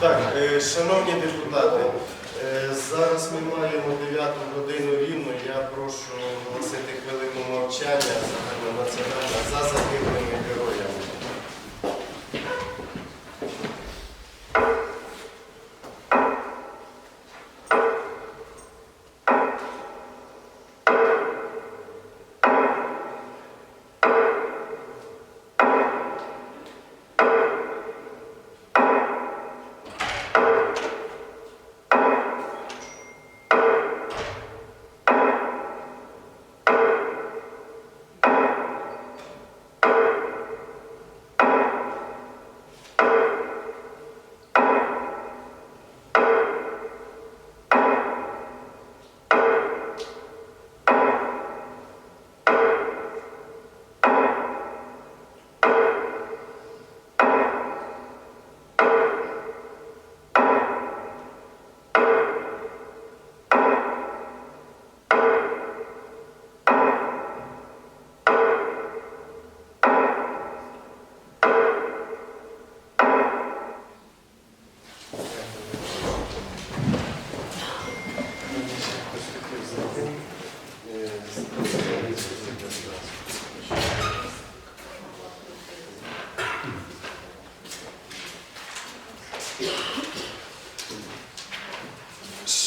Так, е, шановні депутати, е, зараз ми маємо 9 годину рівно. Я прошу оголосити хвилину мовчання загальнонаціонального за загиблими героями.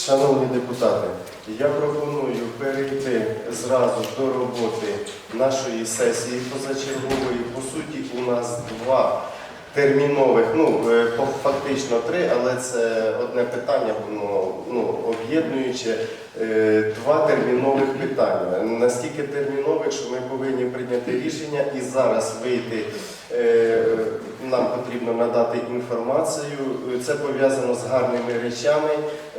Шановні депутати, я пропоную перейти зразу до роботи нашої сесії позачергової. По суті, у нас два термінових, ну е, фактично три, але це одне питання, воно ну, об'єднуюче. Е, Два термінових питання. Наскільки термінових, що ми повинні прийняти рішення і зараз вийти. Е, Нам потрібно надати інформацію. Це пов'язано з гарними речами.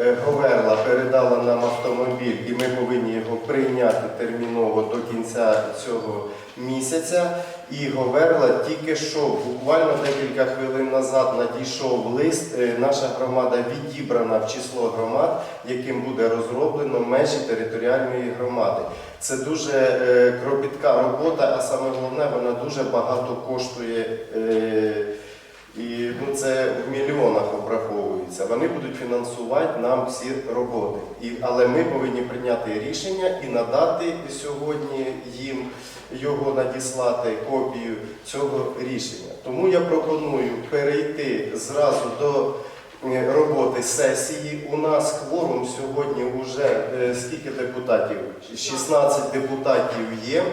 Е, Говерла передала нам автомобіль, і ми повинні його прийняти терміново до кінця цього місяця. І Говерла тільки що, буквально декілька хвилин назад, надійшов лист. Е, Наша громада відібрана в число громад, яким буде розроблено межі територіальної громади. Це дуже е, кропітка робота, а саме головне, вона дуже багато коштує. е, і ну, це в мільйонах обраховується. Вони будуть фінансувати нам всі роботи. І, але ми повинні прийняти рішення і надати сьогодні їм його надіслати копію цього рішення. Тому я пропоную перейти зразу до е, роботи сесії. У нас кворум сьогодні вже е, скільки депутатів? 16 депутатів є.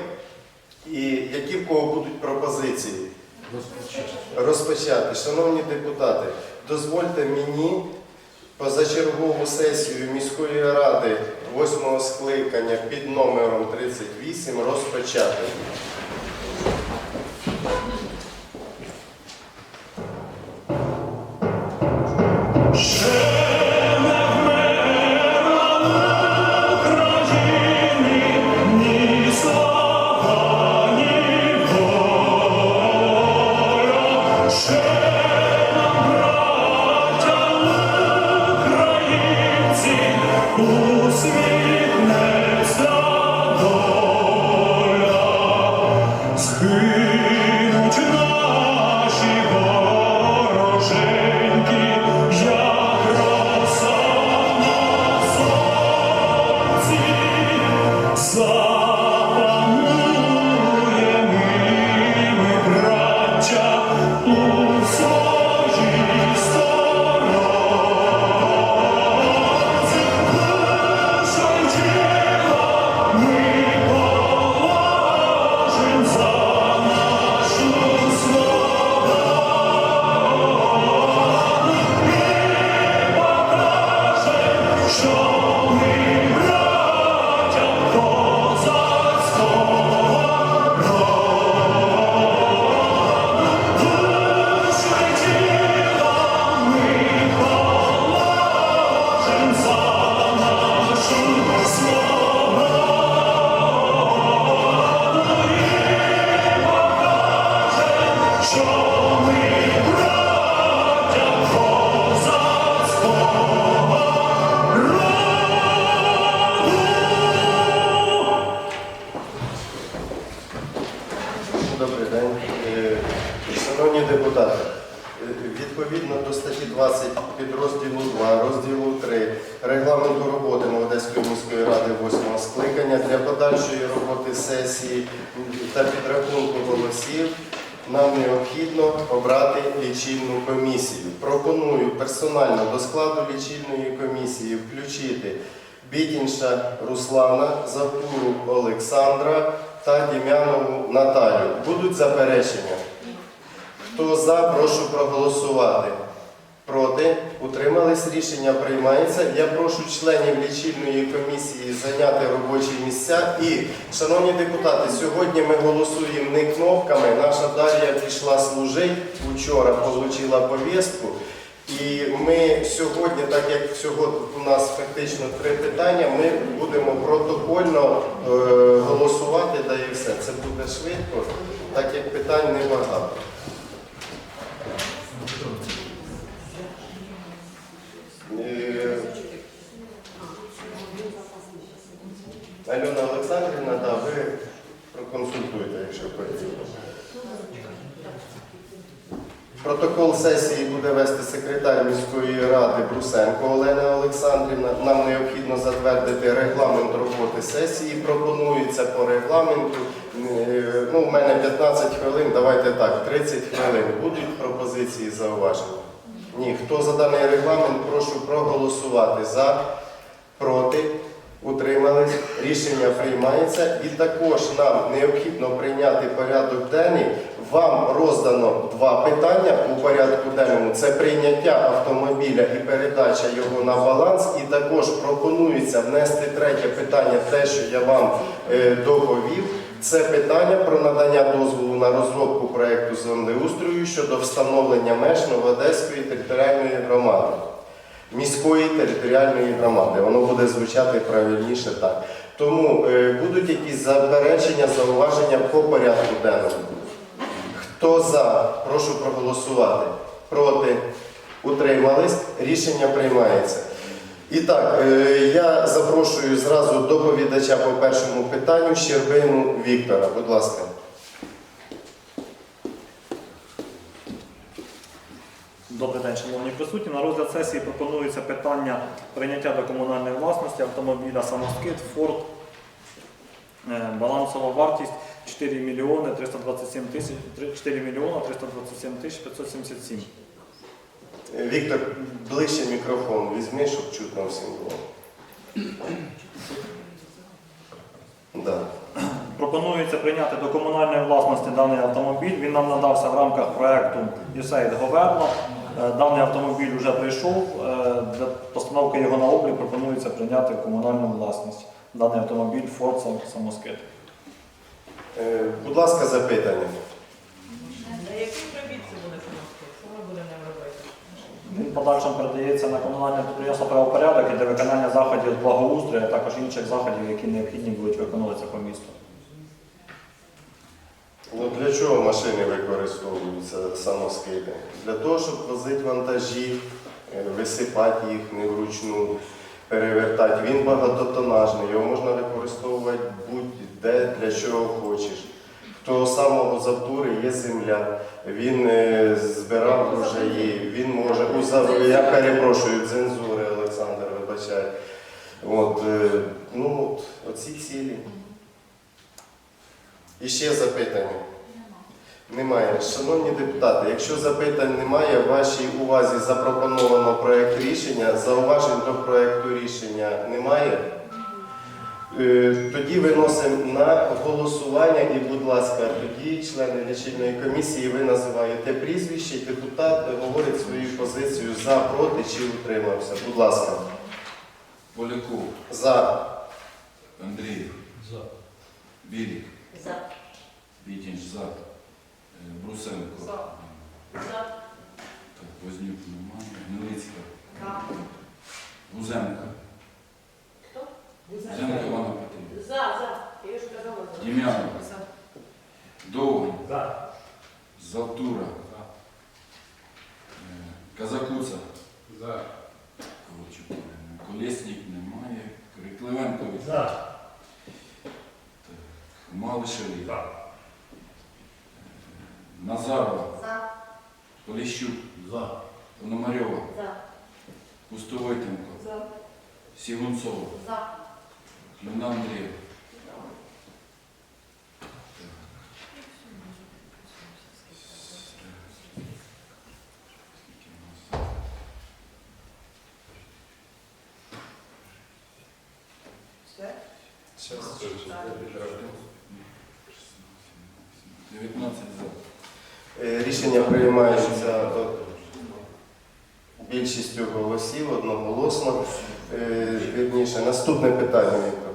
І які в кого будуть пропозиції? розпочати. Шановні депутати, дозвольте мені позачергову сесію міської ради 8 скликання під номером 38 розпочати. Пропоную персонально до складу лічильної комісії включити Бідінша Руслана, Завкуру Олександра та Дім'янову Наталю. Будуть заперечення? Хто за, прошу проголосувати. Проти, утримались, рішення приймається. Я прошу членів лічильної комісії зайняти робочі місця. І, шановні депутати, сьогодні ми голосуємо не кнопками. Наша Дар'я пішла служити, вчора отримала повістку. І ми сьогодні, так як всього у нас фактично три питання, ми будемо протокольно е, голосувати, да і все. Це буде швидко, так як питань небагато. Е, Альона Олександрівна, да, ви проконсультуйте, якщо потрібно. Протокол сесії буде вести секретар міської ради Брусенко Олена Олександрівна. Нам необхідно затвердити регламент роботи сесії. Пропонується по регламенту. Мене 15 хвилин, давайте так, 30 хвилин. Будуть пропозиції зауваження? Ні. Хто за даний регламент, прошу проголосувати за, проти, утримались. Рішення приймається. І також нам необхідно прийняти порядок денний. Вам роздано два питання у порядку денному. Це прийняття автомобіля і передача його на баланс. І також пропонується внести третє питання, те, що я вам е, доповів. Це питання про надання дозволу на розробку проєкту землеустрою щодо встановлення меж Новоодеської територіальної громади, міської територіальної громади. Воно буде звучати правильніше так. Тому е, будуть якісь заперечення, зауваження по порядку денному. Хто за, прошу проголосувати. Проти, утримались, рішення приймається. І так, е, я запрошую зразу доповідача по першому питанню Щербину Віктора. Будь ласка. Добрий день, шановні присутні. На розгляд сесії пропонується питання прийняття до комунальної власності автомобіля самоскид Ford. Е, Балансова вартість 4 мільйони 327 тисяч 4 мільйона 327 тисяч 577. Віктор, ближче мікрофон візьми, щоб чутно всім було. Да. Пропонується прийняти до комунальної власності даний автомобіль. Він нам надався в рамках проекту USAID Говерно. Е, Даний автомобіль вже прийшов. Е, Для постановки його на облік пропонується прийняти в комунальну власність. Даний автомобіль Ford самоскид. Е, Будь ласка, запитання. На яких робіт це буде самоскид? Що ми будемо ним робити? Подальшим передається на комунальне підприємство правопорядок і для виконання заходів з благоустрою, а також інших заходів, які необхідні будуть виконуватися по місту. Ну, для чого машини використовуються самоскиди? Для того, щоб возити вантажі, е, висипати їх не вручну, перевертати. Він багатотонажний, його можна використовувати будь-де, для чого хочеш. Хто самого завтури є земля, він е, збирав врожаї, він може. Я перепрошую, цензури, Олександр, вибачай. От, е, ну, от, оці цілі. І ще запитання. Немає. Шановні депутати, якщо запитань немає, в вашій увазі запропоновано проєкт рішення, зауважень до проєкту рішення немає. Е, Тоді виносимо на голосування і, будь ласка, тоді члени лічильної комісії ви називаєте прізвище, і депутат говорить свою позицію за, проти чи утримався. Будь ласка. Поляков, За. Андрій, За. Білік, За. Вітінч, за. Е, Брусенко. За. За. Так, Вознюк немає. Гнилицька. За. Гузенко. Хто? Гузенко Івана Петрівна. За, за. Я ж казала за. Дем'янов. За. Довгань. За. Завтура. Е, Казакуца. За. Коротше, е, немає. Крикливенко. За. Малишеві. За. Назарова. За. Поліщук. За. Пономарьова, За. Пустовойтенко, За. Сігунцова, За. Клюна Андрієва. Все? 19 за. Е, Рішення приймається більшістю голосів одноголосно. Е, Вірніше, наступне питання. Віктор.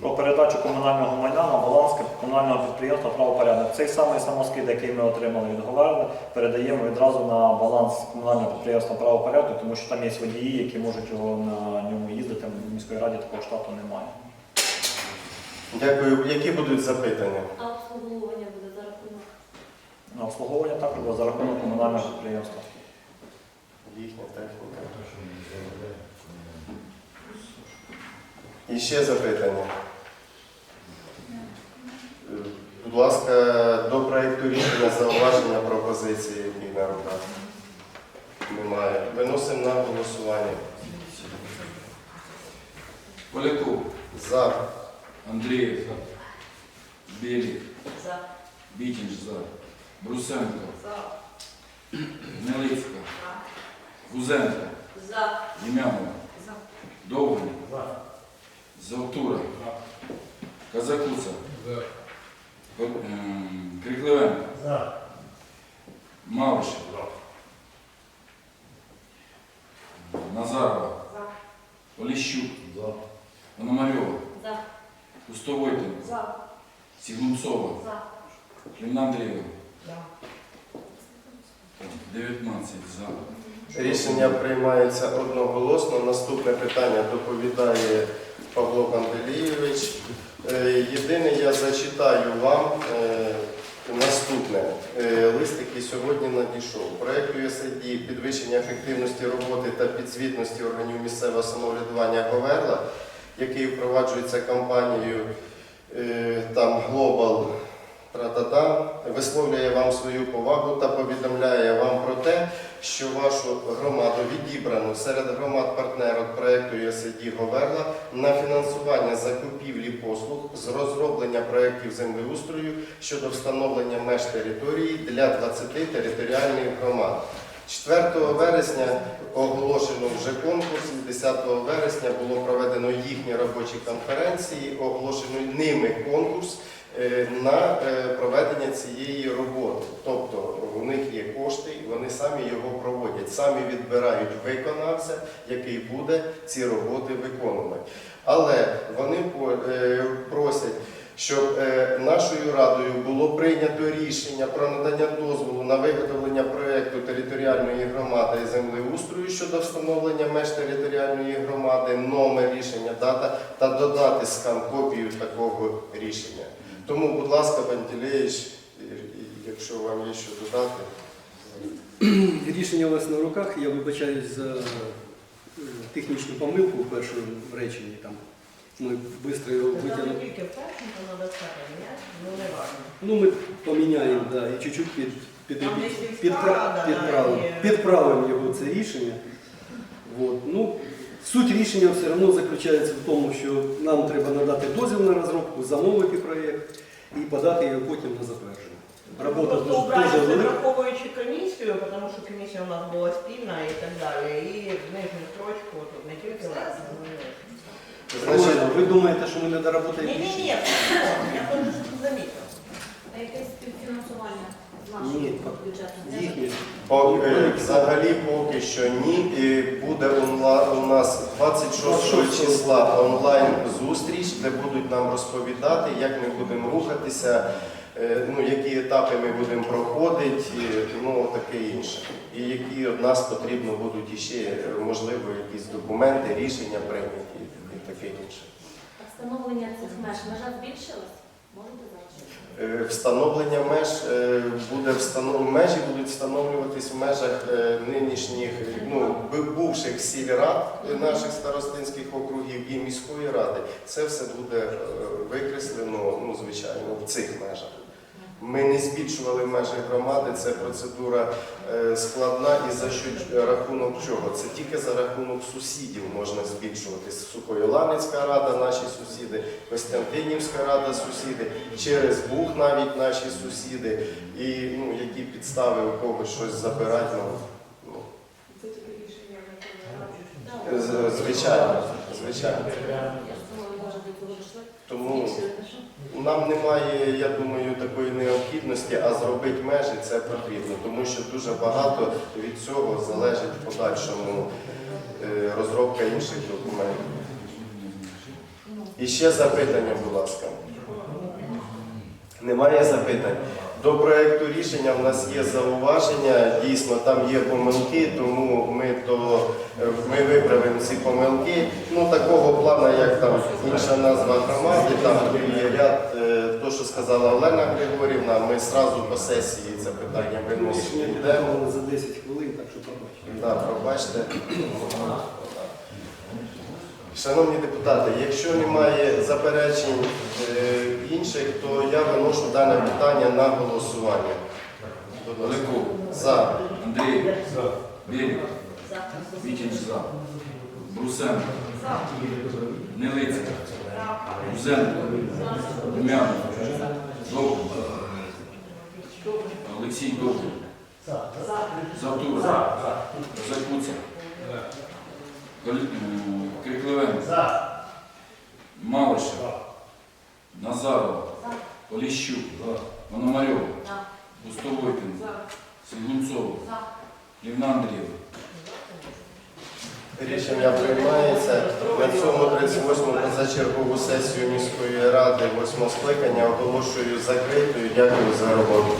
Про передачу комунального майна на баланс комунального підприємства правопорядок. Цей самий самоскид, який ми отримали від Говерли, передаємо відразу на баланс комунального підприємства правопорядку, тому що там є водії, які можуть його на ньому їздити. В міської раді такого штату немає. Дякую. Які будуть запитання? Обслуговування буде. На обслуговування також за рахунок комунального підприємства. Їхня техніка. І ще запитання. Будь ласка, до проєкту рішення зауваження пропозиції, які на руках. Немає. Виносимо на голосування. Поляков, За. Андрієв, Білік, За. Бітінж за. Брусенко, За. Гнилицька, Гузенко, За. Ємямова, За. Довгань, Завтура, Казакуца, По- ем, Крикливенко, Мавришев, Назарова, Поліщук, Пономарьова, За. Пустовойтенко, За. Сігунцова, За. Клімна Андрієва, Да. 19 за. Рішення приймається одноголосно. Наступне питання доповідає Павло Пантелійович. Е, Єдине, я зачитаю вам е, наступне. Е, Лист, який сьогодні надійшов. Проект USAID підвищення ефективності роботи та підзвітності органів місцевого самоврядування Говерла, який впроваджується компанією там Global Тра-та-та, висловлює вам свою повагу та повідомляє вам про те, що вашу громаду відібрано серед громад партнерок проєкту USAID Говерла на фінансування закупівлі послуг з розроблення проєктів землеустрою щодо встановлення меж території для 20 територіальних громад. 4 вересня оголошено вже конкурс, і 10 вересня було проведено їхні робочі конференції, оголошено ними конкурс на е, проведення цієї роботи. Тобто у них є кошти, вони самі його проводять, самі відбирають виконавця, який буде ці роботи виконувати. Але вони е, просять, щоб е, нашою радою було прийнято рішення про надання дозволу на виготовлення проєкту територіальної громади землеустрою щодо встановлення меж територіальної громади, номер рішення, дата та додати скан копію такого рішення. Тому, будь ласка, Пантелеїч, якщо вам є що додати. Рішення у вас на руках, я вибачаюсь за е, технічну помилку у першому реченні. Там. Ми швидко його витягнули. тільки в першому, то треба все поміняти, ну не важно. Ну, ми поміняємо да, і чуть-чуть під, під, під, підправимо, підправимо його це рішення. Вот. Ну, суть рішення все одно заключається в тому, що нам треба надати дозвіл на розробку, замовити проєкт і подати його потім на затвердження. Робота Просто дуже, дуже велика. враховуючи комісію, тому що комісія у нас була спільна і так далі. І нижню строчку тут не тільки але Значить, Ви думаєте, що ми не доработаємо Ні, ні, рішення? ні, я хочу щоб замітив. А якесь співфінансування Ні, бюджету? Їхні. Е, Взагалі поки що ні. І Буде онла- у нас 26 числа онлайн зустріч, де будуть нам розповідати, як ми будемо рухатися, е, ну, які етапи ми будемо проходити, і, ну таке інше. І які від нас потрібно будуть іще, е, можливо, якісь документи, рішення прийняті і таке інше. А встановлення цих меж межа збільшилась? Е, Встановлення меж е, буде встанов... межі будуть встановлюватись в межах е, нинішніх ну, бу- бувших сільрад наших старостинських округів і міської ради. Це все буде викреслено, ну звичайно, в цих межах. Ми не збільшували межі громади, це процедура е, складна і за що рахунок чого? Це тільки за рахунок сусідів можна збільшувати. Сухоїланицька рада, наші сусіди, Костянтинівська рада, сусіди, через Буг навіть наші сусіди. І ну, які підстави у когось щось забирати, ну, ну, звичайно, звичайно. Тому? Нам немає, я думаю, такої необхідності, а зробити межі це потрібно, тому що дуже багато від цього залежить в подальшому е, розробка інших документів. І ще запитання, будь ласка. Немає запитань. До проекту рішення в нас є зауваження. Дійсно, там є помилки, тому ми то е, ми виправимо ці помилки. Ну такого плану, як там інша назва громади, там є ряд, е, то, що сказала Олена Григорівна, ми зразу по сесії це питання виносимо. Йдемо. за 10 хвилин, так що побачимо. Да, пробачте. Шановні депутати, якщо немає заперечень е, інших, то я виношу дане питання на голосування. Легко. За. Андрій. Берег. Вітінч за. Брусенко. Нелиця. Гузенко. Румянов. Довгий. Олексій Довгий. Завтур. Закуца. Крикливенко. Малишев. Назаров. Оліщук. Мономарьова. За. Пустовойкин. За. Сигунцова. За. Лівна Андрієва. Рішення приймається на цьому 38-му позачергову сесію міської ради 8 скликання оголошую закритою. Дякую за роботу.